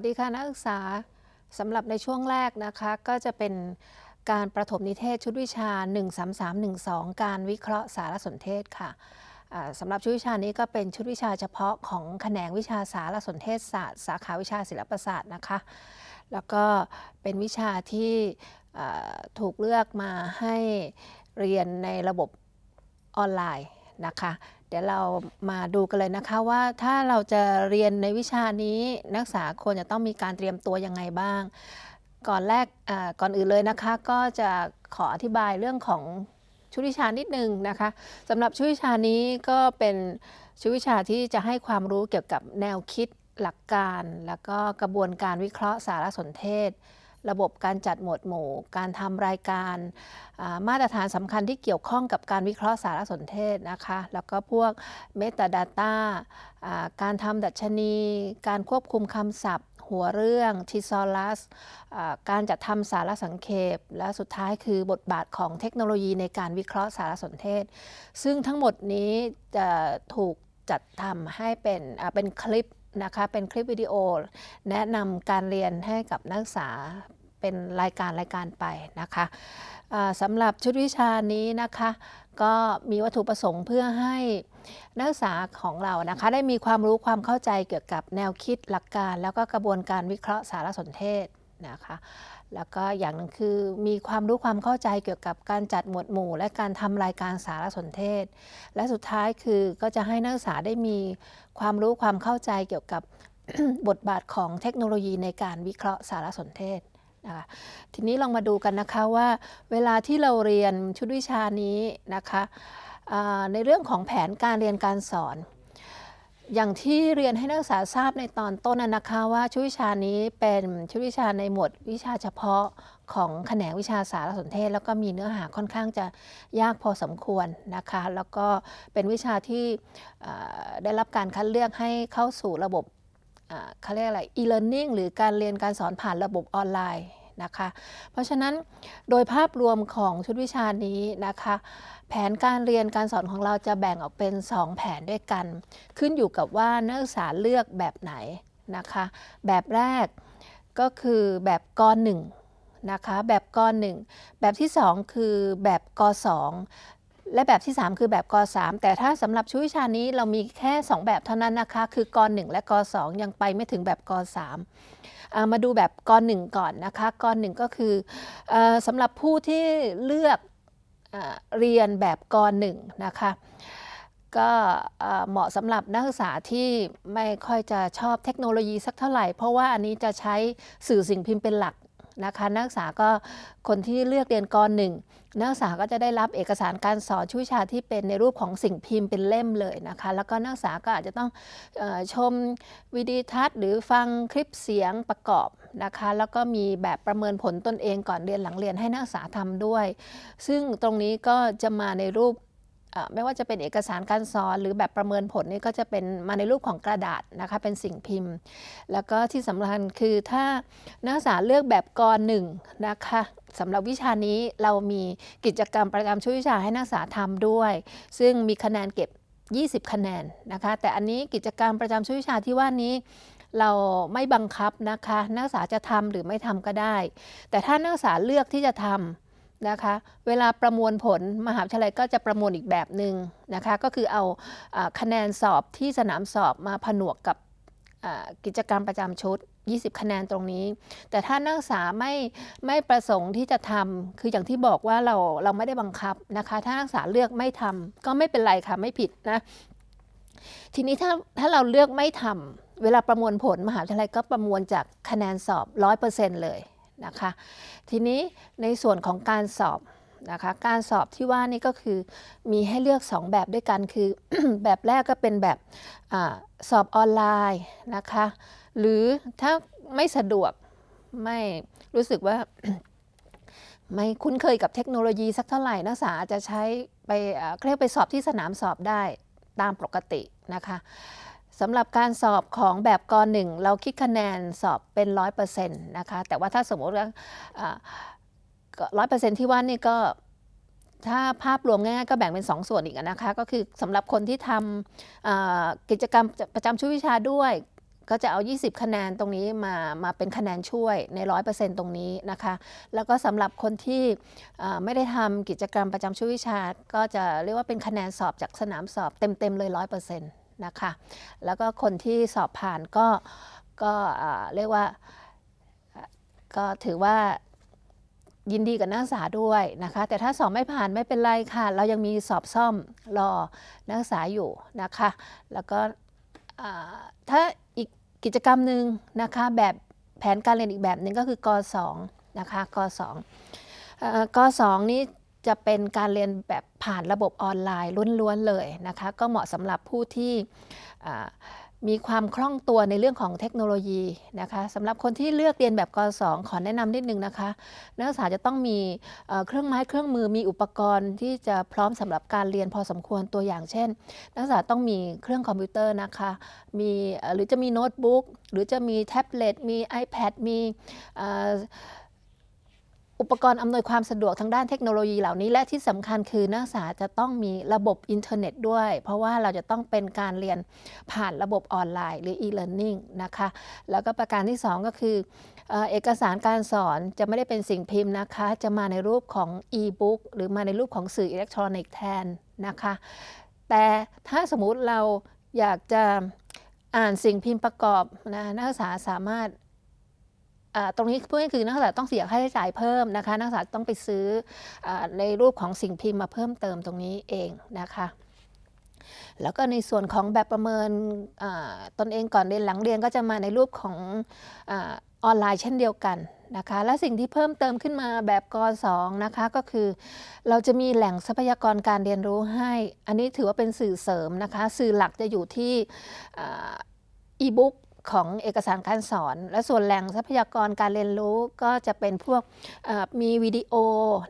วัสดีค่ะนักศึกษาสำหรับในช่วงแรกนะคะก็จะเป็นการประถมนิเทศชุดวิชา 13312 การวิเคราะห์สารสนเทศค่ะสำหรับชุดวิชานี้ก็เป็นชุดวิชาเฉพาะของแขนงวิชาสารสนเทศศาสตร์ สาขาวิชาศิลปศาสตร์นะคะ แล้วก็เป็นวิชาที่ถูกเลือกมาให้เรียนในระบบออนไลน์นะคะ เดี๋ยวเรามาดูกันเลยนะคะว่าถ้าเราจะเรียนในวิชานี้นักศึกษาควรจะต้องมีการเตรียมตัวยังไงบ้าง ก่อนแรกก่อนอื่นเลยนะคะ ก็จะขออธิบายเรื่องของชุดวิชานิดนึงนะคะสำหรับชุดวิชานี้ก็เป็นชุดวิชาที่จะให้ความรู้เกี่ยวกับแนวคิดหลักการ แล้วก็กระบวนการวิเคราะห์สารสนเทศ ระบบการจัดหมวดหมู่ การทำรายการมาตรฐานสำคัญที่เกี่ยวข้องกับการวิเคราะห์สารสนเทศนะคะ แล้วก็พวก Metadata อ่าการทำดัชนี การควบคุมคำศัพท์ หัวเรื่องทิซอลัสการจัดทำสารสังเขป และสุดท้ายคือบทบาทของเทคโนโลยีในการวิเคราะห์สารสนเทศ ซึ่งทั้งหมดนี้จะถูกจัดทำให้เป็นเป็นคลิป นะคะเป็นคลิปวิดีโอ แนะนำการเรียนให้กับนักศึกษาเป็นรายการรายการไปนะคะสำหรับชุดวิชานี้นะคะ ก็มีวัตถุประสงค์เพื่อให้นักศึกษาของเรานะคะ ได้มีความรู้ความเข้าใจเกี่ยวกับแนวคิดหลักการ แล้วก็กระบวนการวิเคราะห์สารสนเทศนะคะแล้วก็อย่างหนึ่งคือมีความรู้ความเข้าใจเกี่ยวกับการจัดหมวดหมู่ และการทำรายการสารสนเทศ และสุดท้ายคือก็จะให้นักศึกษาได้มี ความรู้ความเข้าใจเกี่ยวกับบทบาทของเทคโนโลยีในการวิเคราะห์สารสนเทศนะคะทีนี้ลองมาดูกันนะคะว่า เวลาที่เราเรียนชุดวิชานี้นะคะในเรื่องของแผนการเรียนการสอน อย่างที่เรียนให้นักศึกษาทราบในตอนต้นนะคะว่าชุดวิชานี้เป็นชุดวิชาในหมวดวิชาเฉพาะของแขนงวิชาสารสนเทศ แล้วก็มีเนื้อหาค่อนข้างจะยากพอสมควรนะคะ แล้วก็เป็นวิชาที่ได้รับการคัดเลือกให้เข้าสู่ระบบเขาเรียกอะไร e-learning หรือการเรียนการสอนผ่านระบบออนไลน์ นะคะ เพราะฉะนั้นโดยภาพรวมของชุดวิชานี้นะคะ แผนการเรียนการสอนของเราจะแบ่งออกเป็น 2 แผนด้วยกัน ขึ้นอยู่กับว่านักศึกษาเลือกแบบไหนนะคะ แบบแรกก็คือแบบกหนึ่งนะคะแบบกหนึ่งแบบที่ 2 คือแบบกสอง และแบบที่ 3 คือแบบก3แต่ถ้าสำหรับชุวิชานี้เรามีแค่ 2 แบบเท่านั้นนะคะ คือก1และก2ยังไปไม่ถึงแบบก3อ่ามาดูแบบก1ก่อนนะคะก1ก็คือออสำหรับผู้ที่เลือกอเรียนแบบกหนึ่งนะคะก็เอ่อเหมาะสำหรับนักศึกษาที่ไม่ค่อยจะชอบเทคโนโลยีสักเท่าไหร่ เพราะว่าอันนี้จะใช้สื่อสิ่งพิมพ์เป็นหลัก นะคะนักศึกษาก็คนที่เลือกเรียนกหนึ่งนักศึกษาก็จะได้รับเอกสารการสอนชุวชาที่เป็นในรูปของสิ่งพิมพ์เป็นเล่มเลยนะคะ แล้วก็นักศึกษาก็อาจจะต้องออชมวิดีทัศน์ หรือฟังคลิปเสียงประกอบนะคะ แล้วก็มีแบบประเมินผลตนเองก่อนเรียนหลังเรียนให้นักศึกษาทำด้วย ซึ่งตรงนี้ก็จะมาในรูป ไม่ว่าจะเป็นเอกสารการสอนหรือแบบประเมินผลนี่ก็จะเป็นมาในรูปของกระดาษนะคะเป็นสิ่งพิมพ์ แล้วก็ที่สำคัญคือถ้านักศึกษาเลือกแบบกหนึ่งนะคะสำหรับวิชานี้เรามีกิจกรรมประจำชุดวิชาให้นักศึกษาทำด้วย ซึ่งมีคะแนนเก็บ 20 คะแนนนะคะแต่อันนี้กิจกรรมประจำชุดวิชาที่ว่านี้เราไม่บังคับนะคะ นักศึกษาจะทำหรือไม่ทำก็ได้ แต่ถ้านักศึกษาเลือกที่จะทำ นะคะ เวลาประมวลผลมหาวิทยาลัยก็จะประมวลอีกแบบหนึ่งนะคะ ก็คือเอาอคะแนนสอบที่สนามสอบมาผนวกกับกิจกรรมประจำชุด 20 คะแนนตรงนี้ แต่ถ้านักศึกษาไม่ไม่ประสงค์ที่จะทำคืออย่างที่บอกว่าเราเราไม่ได้บังคับนะคะ ถ้านักศึกษาเลือกไม่ทำก็ไม่เป็นไรค่ะไม่ผิดนะ ทีนี้ถ้าถ้าเราเลือกไม่ทำเวลาประมวลผลมหาวิทยาลัยก็ประมวลจากคะแนนสอบ 100%เลย นะคะ ทีนี้ในส่วนของการสอบนะคะ การสอบที่ว่านี่ก็คือมีให้เลือก 2 แบบด้วยกันคือ แบบแรกก็เป็นแบบอสอบออนไลน์นะคะ หรือถ้าไม่สะดวกไม่รู้สึกว่าไม่คุ้นเคยกับเทคโนโลยีสักเท่าไหร่นักศึกษาจะใช้ไปเรียกไปสอบที่สนามสอบได้ตามปกตินะคะ สำหรับการสอบของแบบกหนึ่งเราคิดคะแนนสอบเป็น 100%นะคะ แต่ว่าถ้าสมมติว่าร้อยเปอร์เซ็นที่ว่านี่ก็ถ้าภาพรวมง่ายๆก็แบ่งเป็น2ส่วนอีกนะคะ ก็คือสำหรับคนที่ทำกิจกรรมประจำชุดวิชาด้วย ก็จะเอา 20 คะแนนตรงนี้มามาเป็นคะแนนช่วยใน 100%ตรงนี้นะคะ แล้วก็สำหรับคนที่ไม่ได้ทำกิจกรรมประจำช่ววิชา ก็จะเรียกว่าเป็นคะแนนสอบจากสนามสอบเต็มๆเลย 100% นะคะ แล้วก็คนที่สอบผ่านก็ก็เรียกว่าก็ถือว่ายินดีกับนักศึกษาด้วยนะคะ แต่ถ้าสอบไม่ผ่านไม่เป็นไรค่ะ เรายังมีสอบซ่อมรอนักศึกษาอยู่นะคะ แล้วก็ถ้าอีกกิจกรรมหนึ่งนะคะแบบแผนการเรียนอีกแบบหนึ่งก็คือก 2 นะคะก2เอ่อก2 นี้ จะเป็นการเรียนแบบผ่านระบบออนไลน์ล้วนๆเลยนะคะ ก็เหมาะสำหรับผู้ที่มีความคล่องตัวในเรื่องของเทคโนโลยีนะคะสำหรับคนที่เลือกเรียนแบบก2ขอแนะนำนิดนึงนะคะ นักศึกษาจะต้องมีเครื่องไม้เครื่องมือมีอุปกรณ์ที่จะพร้อมสำหรับการเรียนพอสมควรตัวอย่างเช่น นักศึกษาต้องมีเครื่องคอมพิวเตอร์นะคะมีหรือจะมีโน้ตบุ๊กหรือจะมีแท็บเล็ตมี iPad มี อุปกรณ์อำนวยความสะดวกทางด้านเทคโนโลยีเหล่านี้ และที่สำคัญคือนักศึกษาจะต้องมีระบบอินเทอร์เน็ตด้วย เพราะว่าเราจะต้องเป็นการเรียนผ่านระบบออนไลน์หรือ e-learning นะคะ แล้วก็ประการที่ 2 ก็คือเอกสารการสอนจะไม่ได้เป็นสิ่งพิมพ์นะคะ จะมาในรูปของ e-book หรือมาในรูปของสื่ออิเล็กทรอนิกส์แทนนะคะ แต่ถ้าสมมุติเราอยากจะอ่านสิ่งพิมพ์ประกอบนะนักศึกษาสามารถ ตรงนี้เพูดง่ายๆคือนักศึกษาต้องเสียค่าใช้จ่ายเพิ่มนะคะ นักศึกษาต้องไปซื้ออในรูปของสิ่งพิมพ์มาเพิ่มเติมตรงนี้เองนะคะแล้วก็ในส่วนของแบบประเมินตนเองก่อนเรียนหลังเรียนก็จะมาในรูปของอออนไลน์เช่นเดียวกันนะคะ และสิ่งที่เพิ่มเติมขึ้นมาแบบก2นะคะก็คือ เราจะมีแหล่งทรัพยากรการเรียนรู้ให้ อันนี้ถือว่าเป็นสื่อเสริมนะคะ สื่อหลักจะอยู่ที่อีบุ๊ก ของเอกสารการสอน และส่วนแหล่งทรัพยากรการเรียนรู้ก็จะเป็นพวกมีวิดีโอ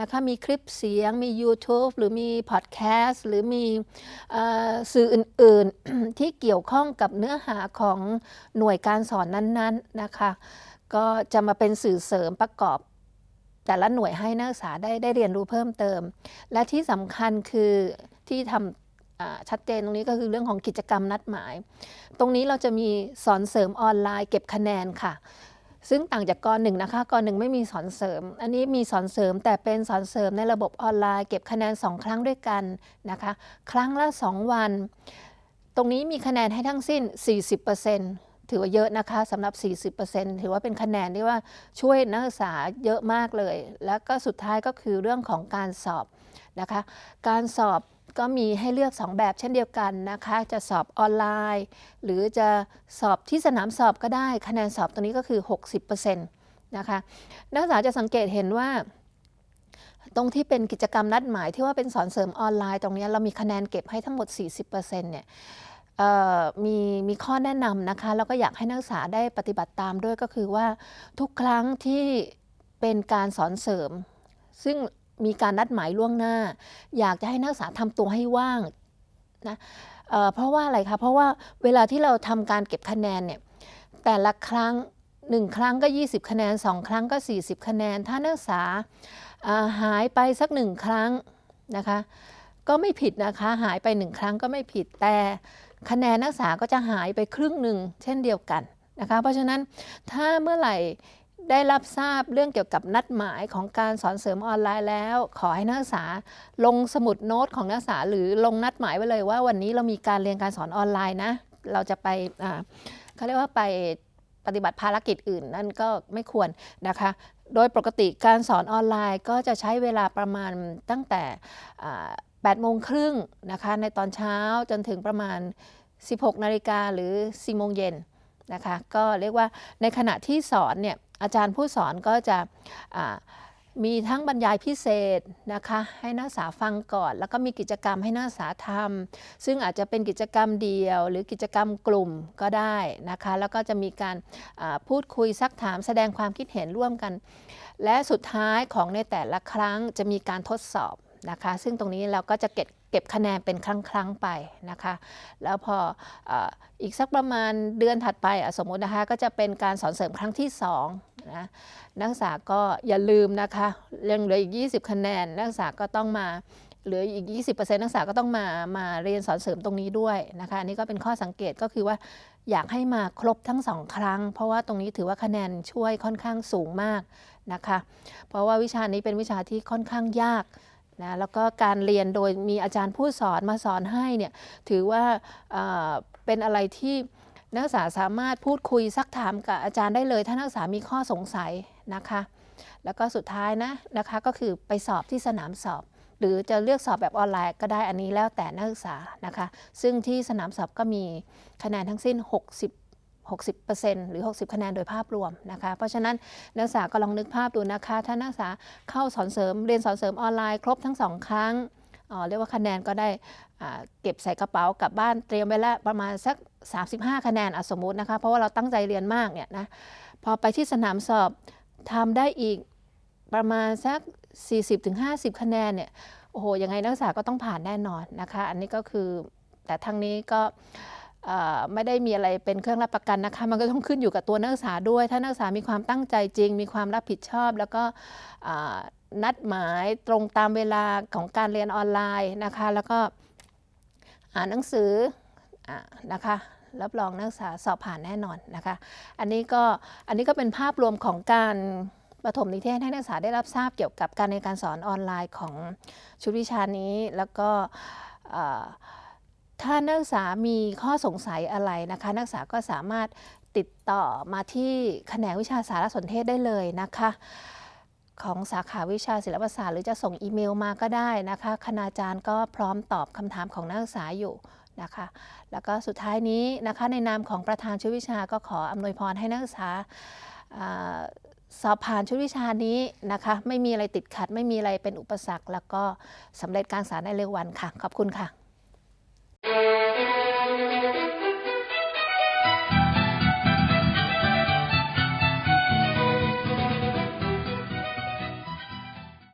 นะคะมีคลิปเสียง มี YouTube หรือมีพอดแคสต์หรือมีสื่ออื่น ๆ ที่เกี่ยวข้องกับเนื้อหาของหน่วยการสอนนั้นๆนะคะก็จะมาเป็นสื่อเสริมประกอบ แต่ละหน่วยให้นักศึกษาได้ได้เรียนรู้เพิ่มเติม และที่สำคัญคือที่ทำ ชัดเจนตรงนี้ก็คือเรื่องของกิจกรรมนัดหมาย ตรงนี้เราจะมีสอนเสริมออนไลน์เก็บคะแนนค่ะ ซึ่งต่างจากกหนึ่งนะคะกหนึ่งไม่มีสอนเสริม อันนี้มีสอนเสริมแต่เป็นสอนเสริมในระบบออนไลน์ เก็บคะแนน 2 ครั้งด้วยกันนะคะ ครั้งละ 2 วัน ตรงนี้มีคะแนนให้ทั้งสิ้น 40%ถือว่าเยอะนะคะสำหรับ 40%ถือว่าเป็นคะแนนที่ว่าช่วยนักศึกษาเยอะมากเลย แล้วก็สุดท้ายก็คือเรื่องของการสอบนะคะ การสอบ ก็มีให้เลือก 2 แบบเช่นเดียวกันนะคะ จะสอบออนไลน์ หรือจะสอบที่สนามสอบก็ได้ คะแนนสอบตัวนี้ก็คือ 60%นะคะนักศึกษาจะสังเกตเห็นว่า ตรงที่เป็นกิจกรรมนัดหมายที่ว่าเป็นสอนเสริมออนไลน์ตรงนี้เรามีคะแนนเก็บให้ทั้งหมด 40%เนี่ยเอ่อมีมีข้อแนะนำนะคะแล้วก็อยากให้นักศึกษาได้ปฏิบัติตามด้วยก็คือว่าทุกครั้งที่เป็นการสอนเสริม ซึ่ง มีการนัดหมายล่วงหน้า อยากจะให้นักศึกษาทำตัวให้ว่างนะเเพราะว่าอะไรคะเพราะว่าเวลาที่เราทำการเก็บคะแนนเนี่ยแต่ละครั้ง1ครั้งก็ 20 คะแนน 2 ครั้งก็ 40 คะแนน ถ้านักศึกษาอ่าหายไปสักหนึ่งครั้งนะคะก็ไม่ผิดนะคะหายไปหนึ่งครั้งก็ไม่ผิดแต่คะแนนนักศึกษาก็จะหายไปครึ่งหนึ่งเช่นเดียวกันนะคะเพราะฉะนั้นถ้าเมื่อไหร่ ได้รับทราบเรื่องเกี่ยวกับนัดหมายของการสอนเสริมออนไลน์แล้ว ขอให้นักศึกษาลงสมุดโน้ตของนักศึกษา หรือลงนัดหมายไว้เลยว่าวันนี้เรามีการเรียนการสอนออนไลน์นะ เราจะไปเขาเรียกว่าไปปฏิบัติภารกิจอื่นนั่นก็ไม่ควรนะคะ โดยปกติการสอนออนไลน์ก็จะใช้เวลาประมาณตั้งแต่8โมงครึ่งนะคะในตอนเช้าจนถึงประมาณ 16 นาฬิกาหรือ 4 โมงเย็นนะคะ ก็เรียกว่าในขณะที่สอนเนี่ย อาจารย์ผู้สอนก็จะมีทั้งบรรยายพิเศษนะคะให้นักศึกษาฟังก่อน แล้วก็มีกิจกรรมให้นักศึกษาทำซึ่งอาจจะเป็นกิจกรรมเดียว หรือกิจกรรมกลุ่มก็ได้นะคะแล้วก็จะมีการพูดคุยซักถามแสดงความคิดเห็นร่วมกัน และสุดท้ายของในแต่ละครั้งจะมีการทดสอบนะคะซึ่งตรงนี้เราก็จะเก็บ เก็บคะแนนเป็นครั้งๆไปนะคะ แล้วพออ,อีกสักประมาณเดือนถัดไปสมมุตินะคะก็จะเป็นการสอนเสริมครั้งที่2นะนักศึกษาก็อย่าลืมนะคะยังเหลืออีก 20 คะแนน นักศึกษาก็ต้องมาเหลืออีก 20%นักศึกษาก็ต้องมามาเรียนสอนเสริมตรงนี้ด้วยนะคะอันนี้ก็เป็นข้อสังเกตก็คือว่าอยากให้มาครบทั้งสองครั้ง เพราะว่าตรงนี้ถือว่าคะแนนช่วยค่อนข้างสูงมากนะคะ เพราะว่าวิชานี้เป็นวิชาที่ค่อนข้างยาก นะแล้วก็การเรียนโดยมีอาจารย์ผู้สอนมาสอนให้เนี่ยถือว่าเป็นอะไรที่นักศึกษาสามารถพูดคุยซักถามกับอาจารย์ได้เลย ถ้านักศึกษามีข้อสงสัยนะคะ แล้วก็สุดท้ายนะนะคะก็คือไปสอบที่สนามสอบ หรือจะเลือกสอบแบบออนไลน์ก็ได้อันนี้แล้วแต่นักศึกษานะคะ ซึ่งที่สนามสอบก็มีคะแนนทั้งสิ้น 60 60%หรือ 60 คะแนนโดยภาพรวมนะคะ เพราะฉะนั้นนักศึกษาก็ลองนึกภาพดูนะคะ ถ้านักศึกษาเข้าสอนเสริมเรียนสอนเสริมออนไลน์ครบทั้งสองครั้งอ่าเรียกว่าคะแนนก็ได้เก็บใส่กระเป๋ากลับบ้านเตรียมไว้ล้วประมาณสัก 35 คะแนนอะสมมุตินะคะ เพราะว่าเราตั้งใจเรียนมากเนี่ยนะพอไปที่สนามสอบทำได้อีกประมาณสัก 40-50 คะแนนเนี่ยโอ้โหยังไงนักศึกษาก็ต้องผ่านแน่นอนนะคะ อันนี้ก็คือแต่ทางนี้ก็ ไม่ได้มีอะไรเป็นเครื่องรับประกันนะคะ มันก็ต้องขึ้นอยู่กับตัวนักศึกษาด้วย ถ้านักศึกษามีความตั้งใจจริง มีความรับผิดชอบ แล้วก็นัดหมายตรงตามเวลาของการเรียนออนไลน์นะคะ แล้วก็อ่านหนังสืออนะคะรับรองนักศึกษาสอบผ่านแน่นอนนะคะ อันนี้ก็อันนี้ก็เป็นภาพรวมของการประถมนิเทศให้นักศึกษาได้รับทราบเกี่ยวกับการในการสอนออนไลน์ของชุดวิชานี้แล้วก็ ถ้านักศึกษามีข้อสงสัยอะไรนะคะ นักศึกษาก็สามารถติดต่อมาที่แขนงวิชาสารสนเทศได้เลยนะคะ ของสาขาวิชาศิลปศาสตร์หรือจะส่งอีเมลมาก็ได้นะคะ คณาจารย์ก็พร้อมตอบคำถามของนักศึกษาอยู่นะคะ แล้วก็สุดท้ายนี้นะคะในนามของประธานชุดวิชาก็ขออำนวยพรให้นักศึกษาสอบผ่านชุดวิชานี้นะคะ ไม่มีอะไรติดขัด ไม่มีอะไรเป็นอุปสรรค แล้วก็สำเร็จการศึกษาในเร็ววันค่ะ ขอบคุณค่ะ Thank you.